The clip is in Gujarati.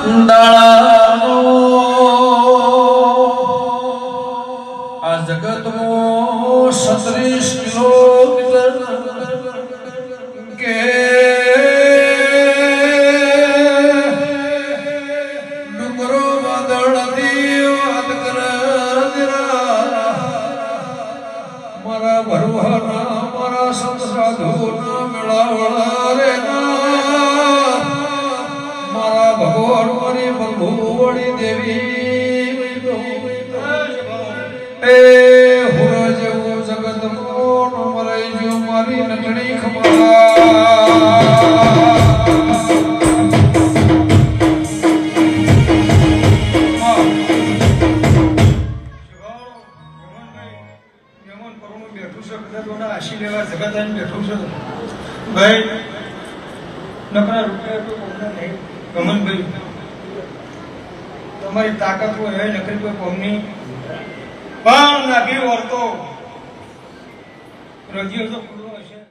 દાળાનો આ જગતમાં સત્રીસ કિલોમીટર કે ડુંગરો વાદળથી વાત કરે. મારા ભરવાના, મારા સંત સાધુના ભગવડી દેવી. એ હુર જેવું જગત મોન મરાઈ જો મારી નટણી ખમા ભાઈ, નકરા રૂપિયા તો કોમના નહીં. ગમનભાઈ તમારી તાકાત હોય એ નકરી કોઈ કોમની. પણ નાગી વર્તો રજીઓ તો ખુલ્લો હશે.